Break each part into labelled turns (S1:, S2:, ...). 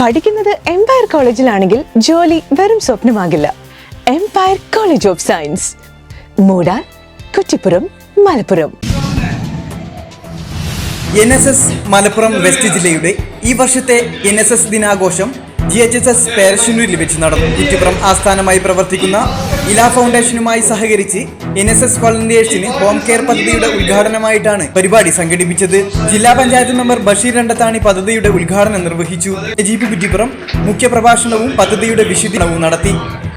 S1: പഠിക്കുന്നത് എംപയർ കോളേജിലാണെങ്കിൽ ജോലി വെറും സ്വപ്നമാകില്ല. Empire college of science മൂടാർ Kuttippuram Malappuram.
S2: N S S Malappuram west ജില്ലയുടെ ഈ വർഷത്തെ എൻ എസ് എസ് ദിനാഘോഷം ജി എച്ച് എസ് എസ് പേരശ്ശനൂരിൽ വെച്ച് നടന്നു. കുറ്റിപ്പുറം ആസ്ഥാനമായി പ്രവർത്തിക്കുന്ന ഇല ഫൗണ്ടേഷനുമായി സഹകരിച്ച് എൻ എസ് എസ് വളണ്ടിയേഴ്സിന് ഹോം കെയർ പദ്ധതിയുടെ ഉദ്ഘാടനമായിട്ടാണ് പരിപാടി സംഘടിപ്പിച്ചത്. ജില്ലാ പഞ്ചായത്ത് മെമ്പർ ബഷീർ രണ്ടത്താണി പദ്ധതിയുടെ ഉദ്ഘാടനം നിർവഹിച്ചു. ജി പി കുറ്റിപ്പുറം മുഖ്യപ്രഭാഷണവും പദ്ധതിയുടെ വിശദീകരണവും നടത്തി.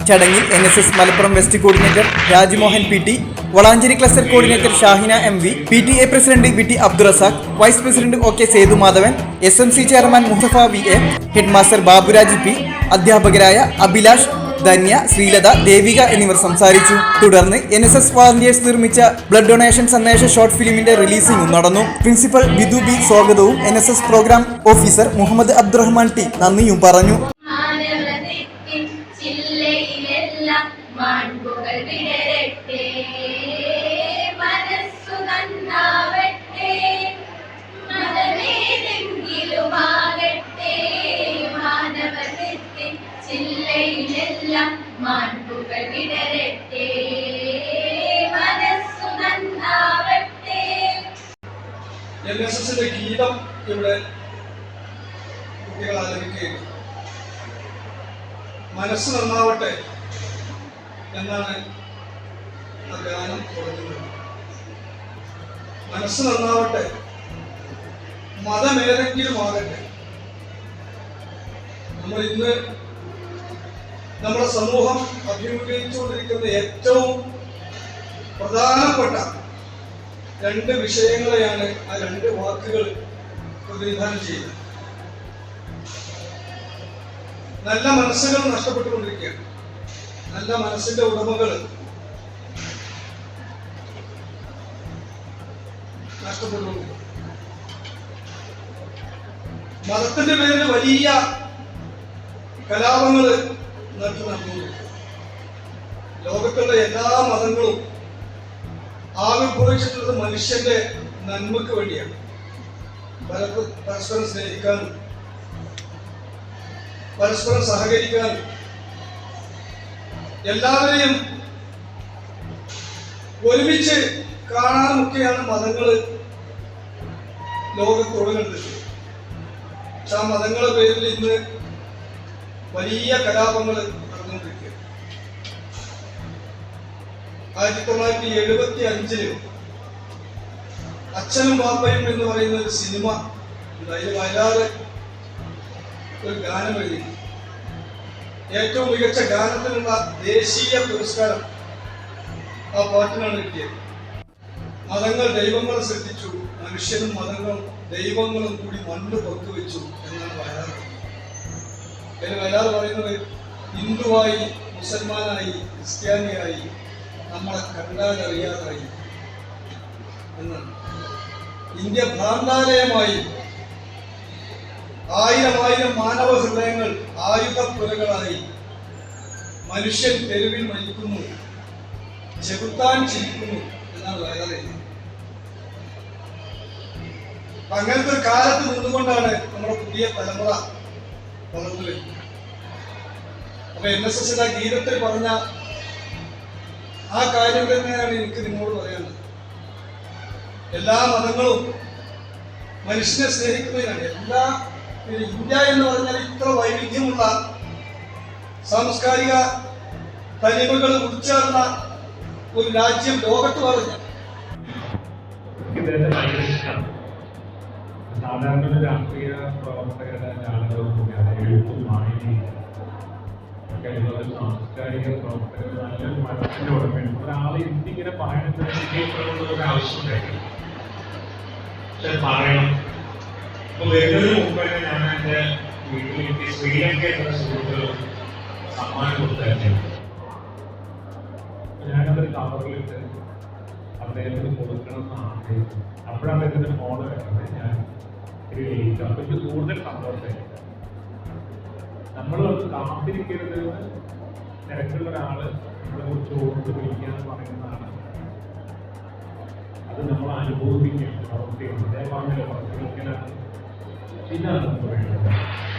S2: ചടങ്ങിൽ N S S Malappuram west coordinator Rajmohan P T Valanchery cluster coordinator Shahina M V P T A president V T Abdurasaq vice president O K Sethumadhavan S M C chairman Muhafa V A head master Baburaj P അധ്യാപകരായ അഭിലാഷ് ധന്യ ശ്രീലത ദേവിക എന്നിവർ സംസാരിച്ചു. തുടർന്ന് N S S volunteers നിർമ്മിച്ച blood donation സന്ദേശ short ഫിലിമിന്റെ റിലീസിംഗും നടന്നു. Principal Bidu B സ്വാഗതവും N programme officer Muhammad Abdurahman T നന്ദിയും പറഞ്ഞു.
S3: മനസ്സു നന്നാവട്ടെ.
S4: ഗീതം ഇവിടെ കുട്ടികൾ ആലപിക്കുകയാണ്. മനസ്സ് നന്നാവട്ടെ എന്നാണ് ആ ഗാനം തുടങ്ങുന്നത് മനസ്സ് നന്നാവട്ടെ മതമേതെങ്കിലും ആകട്ടെ. നമ്മൾ ഇന്ന് നമ്മുടെ സമൂഹം അഭിമുഖീകരിച്ചുകൊണ്ടിരിക്കുന്ന ഏറ്റവും പ്രധാനപ്പെട്ട രണ്ട് വിഷയങ്ങളെയാണ് ആ രണ്ട് വാക്കുകൾ പ്രതിനിധാനം ചെയ്യുന്നത്. നല്ല മനസ്സുകൾ നഷ്ടപ്പെട്ടുകൊണ്ടിരിക്കുകയാണ്. നല്ല മനസ്സിന്റെ ഉടമകൾ നഷ്ടപ്പെട്ടുകൊണ്ടിരിക്കുകയാണ് മതത്തിന്റെ പേരിൽ വലിയ കലാപങ്ങൾ നടത്തി നൽകുന്നു ലോകത്തുള്ള എല്ലാ മതങ്ങളും ആവിർഭവിച്ചിട്ടുള്ളത് മനുഷ്യന്റെ നന്മക്ക് വേണ്ടിയാണ്. പരസ്പരം സ്നേഹിക്കാനും പരസ്പരം സഹകരിക്കാൻ എല്ലാവരെയും ഒരുമിച്ച് കാണാനൊക്കെയാണ് മതങ്ങൾ ലോകത്തുടങ്ങുന്നത് പക്ഷെ ആ മതങ്ങളുടെ പേരിൽ ഇന്ന് വലിയ കലാപങ്ങൾ നടന്നുകൊണ്ടിരിക്കുകയാണ്. ആയിരത്തി തൊള്ളായിരത്തി എഴുപത്തി അഞ്ചിൽ അച്ഛനും പാപ്പയും എന്ന് പറയുന്ന ഒരു സിനിമ. അതിൽ വയലാറ് ഒരു ഗാനം എഴുതി ഏറ്റവും മികച്ച ഗാനത്തിനുള്ള ദേശീയ പുരസ്കാരം ആ പാട്ടിനാണ് കിട്ടിയത്. മതങ്ങൾ ദൈവങ്ങളെ സൃഷ്ടിച്ചു മനുഷ്യനും മതങ്ങളും ദൈവങ്ങളും കൂടി മണ്ണ് പങ്കുവെച്ചു എന്നാണ് വയലാർ വയലാർ പറയുന്നത് ഹിന്ദുവായി മുസൽമാനായി ക്രിസ്ത്യാനിയായി നമ്മളെ കണ്ടാലറിയാതായി എന്നാണ്. ഇന്ത്യ ഭ്രാന്താലയമായി. ആയിരം ആയിരം മാനവ ഹൃദയങ്ങൾ ആയുധപ്പുരകളായി മനുഷ്യൻ തെരുവിൽ മരിക്കുന്നു. ചെകുത്താൻ ചിരിക്കുന്നു എന്നാണ് വേറെ അങ്ങനത്തെ ഒരു കാലത്ത് നിന്നുകൊണ്ടാണ് നമ്മുടെ പുതിയ തലമുറ അപ്പൊ എൻ എസ് എസിന്റെ ഗീതത്തിൽ പറഞ്ഞ ആ കാര്യം തന്നെയാണ് എനിക്ക് നിങ്ങളോട് പറയാനുള്ളത്. എല്ലാ മതങ്ങളും മനുഷ്യനെ സ്നേഹിക്കുന്നതിനാണ് എല്ലാ ഇന്ത്യ എന്ന് പറഞ്ഞാൽ ഇത്ര വൈവിധ്യമുള്ള സാംസ്കാരിക തനിമകൾ ഉൾച്ചേർന്ന ഒരു രാജ്യം ലോകത്ത് പറഞ്ഞു
S5: സാധാരണ രാഷ്ട്രീയ പ്രവർത്തകരുടെ കൂടിയാണ് എഴുത്തും വായനയും ഒരു സാംസ്കാരിക പ്രവർത്തകർ നല്ലൊരു മനസ്സിന്റെ ഉടമയാണ് ഒരാൾ എന്തിങ്ങനെ പറയണത് ഒരു ആവശ്യമുണ്ടായിരുന്നു പക്ഷെ പറയണം. അപ്പൊ വരുന്നതിന് മുമ്പ് ഞാൻ എന്റെ വീട്ടിലേക്ക് ശ്രീലങ്ക എന്ന സുഹൃത്തുക്കൾ സമ്മാനം കൊടുത്തായിരുന്നു. ഞാനതൊരു കവറിലിട്ട് അദ്ദേഹത്തിന് കൊടുക്കണം എന്ന് ആഗ്രഹിച്ചു അപ്പോഴാണ് ഇതിന്റെ ഫോൺ വരുന്നത്. ഞാൻ ലേറ്റ് അപ്പൊ കൂടുതൽ സന്തോഷമായി നമ്മൾ കാത്തിരിക്കരുത്. തിരക്കുള്ള ഒരാൾ നമ്മളെ കുറിച്ച് ഓർത്ത് വിളിക്കാന്ന് പറയുന്നതാണ്. അത് നമ്മൾ അനുഭവിക്കുകയാണ് പ്രവർത്തിക്കുന്നത് ഇതേ പറഞ്ഞല്ലോ പ്രവർത്തിക്കലാണ് ഇതാണ് നമുക്ക് വേണ്ടത്